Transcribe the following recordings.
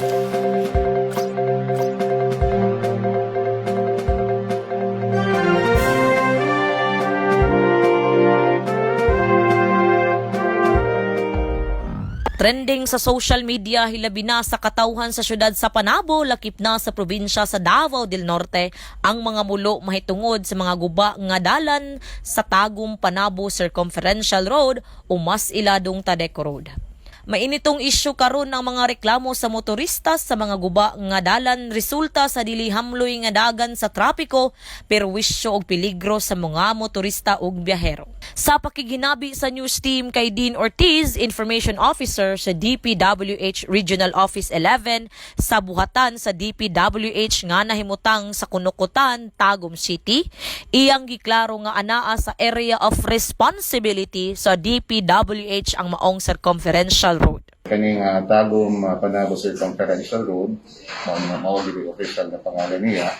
Trending sa social media hilabi na sa katawhan sa syudad sa Panabo, lakip na sa probinsya sa Davao del Norte ang mga mulo mahitungod sa mga guba nga dalan sa Tagum Panabo Circumferential Road o mas iladong Tadeco Road. Mainitong isyu karon ng mga reklamo sa motorista sa mga guba nga dalan resulta sa dili hamloy nga dagan sa trapiko perwisyo og peligro sa mga motorista ug biyahero. Sa pakiginabi sa news team kay Dean Ortiz, Information Officer sa DPWH Regional Office 11 sa buhatan sa DPWH nga nahimutang sa Kunukutan, Tagum City, iyang giklaro nga anaa sa area of responsibility sa DPWH ang maong circumferential road. Kaning uh, Tagum uh, Panabo Circumferential Road, mao gyud yung official na pangalan niya,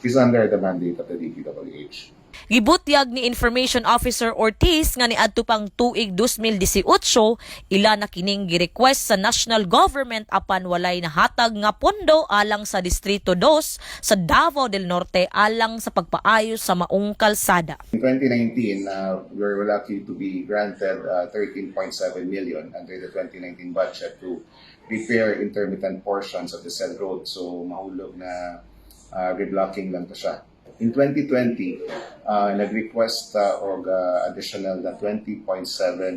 is under the mandate of the DPWH. Gibutyag ni Information Officer Ortiz nga niadto pang tuig 2018 ila na kining gi-request sa national government apan walay nahatag nga pondo alang sa Distrito 2 sa Davao del Norte alang sa pagpaayos sa maong kalsada. In 2019, uh, we were lucky to be granted uh, 13.7 million under the 2019 budget to repair intermittent portions of the Cell Road. So mahulog na uh, reblocking lang to siya. In 2020, uh, nag-request uh, og uh, additional na 20.7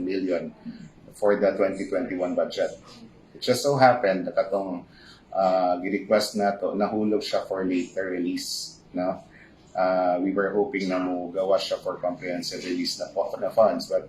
million for the 2021 budget. It just so happened na katong uh, gi-request na to, nahulog siya for later release. No? Uh, we were hoping na mo gawa siya for comprehensive release na, na funds, but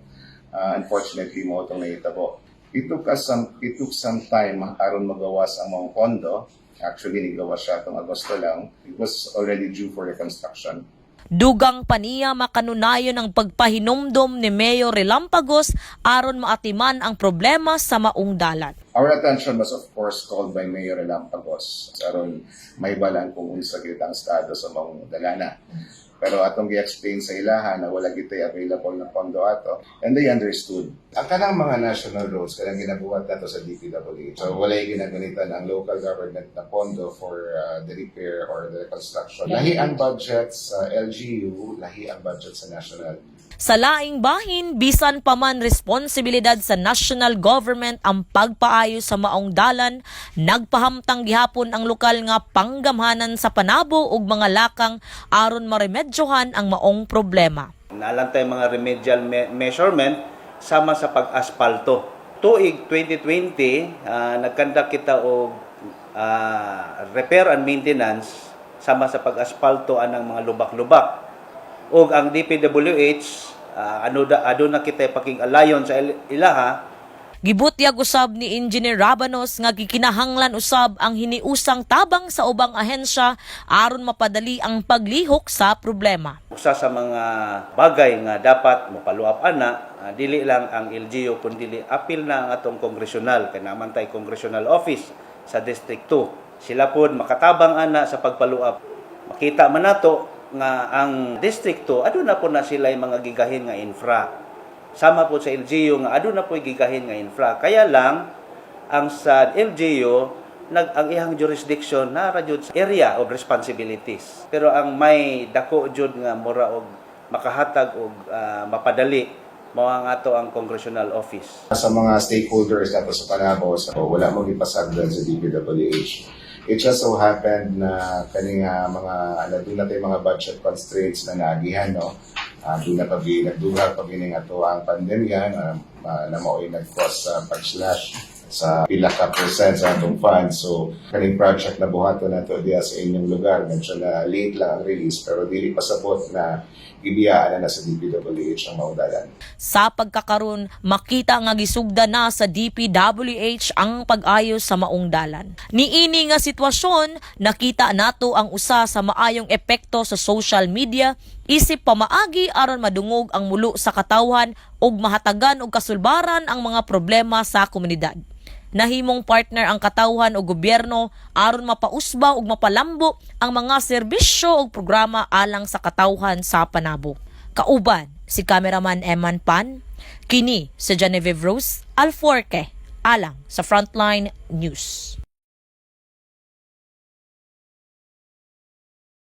uh, unfortunately mo itong nahitabo. It took us some, it took some time aron magawas ang mga pondo. Actually, nigawa siya itong Agosto lang. It was already due for reconstruction. Dugang paniya makanunayon ang pagpahinomdom ni Mayor Relampagos aron maatiman ang problema sa maong dalan. Our attention was of course called by Mayor Lampagos aron may balan kung unsa gyud ang estado sa mga dalana. Pero atong gi-explain sa ilaha na wala gitay available na pondo ato and they understood. Ang kanang mga national roads kanang ginabuhat nato sa DPWH. So wala ginaganitan ang local government na pondo for uh, the repair or the reconstruction. Lahi ang budget sa LGU, lahi ang budget sa national. Sa laing bahin, bisan pa man responsibilidad sa national government ang pagpaayos sa maong dalan, nagpahamtang gihapon ang lokal nga panggamhanan sa panabo ug mga lakang aron maremedyohan ang maong problema. Naalantay mga remedial me- measurement sama sa pag-aspalto. Tuig 2020, ah, nagkandak kita og ah, repair and maintenance sama sa pag-aspalto anang mga lubak-lubak. Ug ang DPWH ah, ano da aduna kita paking alayon sa il- ilaha. Gibutyag usab ni Engineer Rabanos nga gikinahanglan usab ang hiniusang tabang sa ubang ahensya aron mapadali ang paglihok sa problema. usa sa mga bagay nga dapat mapaluap ana ah, dili lang ang LGU kundi apil na ang atong kongresyonal. Kay naman tay congressional office sa District 2 sila pod makatabang ana sa pagpaluap makita man nato nga ang District 2 aduna po na sila mga gigahin nga infra. Sama po sa LGU nga aduna po gigahin nga infra. Kaya lang ang sa LGU nag ang iyang jurisdiction na jud sa area of responsibilities. Pero ang may dako jud nga mura og makahatag og ah, mapadali mao ang ato ang congressional office. Sa mga stakeholders nato sa Panabo, so wala mo gipasagdan sa DPWH. It just so happened na kani nga mga ano doon na tayo mga budget constraints na naagihan no. Uh, doon na pag nagduha pag ining ato ang pandemya na uh, na mao'y nag-cause sa pag-slash sa pila ka percent sa atong funds. So, kaning project na buhaton nato diya sa inyong lugar, medyo na late lang ang release, pero dili pasabot na ibiyaan na, na sa DPWH ang maudalan. Sa pagkakaroon, makita nga gisugda na sa DPWH ang pag-ayos sa maong dalan. Niini nga sitwasyon, nakita nato ang usa sa maayong epekto sa social media isip pamaagi aron madungog ang mulo sa katawhan ug mahatagan og kasulbaran ang mga problema sa komunidad. Nahimong partner ang katawhan o gobyerno aron mapausba ug mapalambo ang mga serbisyo ug programa alang sa katawhan sa Panabo. Kauban si cameraman Eman Pan, kini sa Genevieve Rose Alforque, alang sa Frontline News.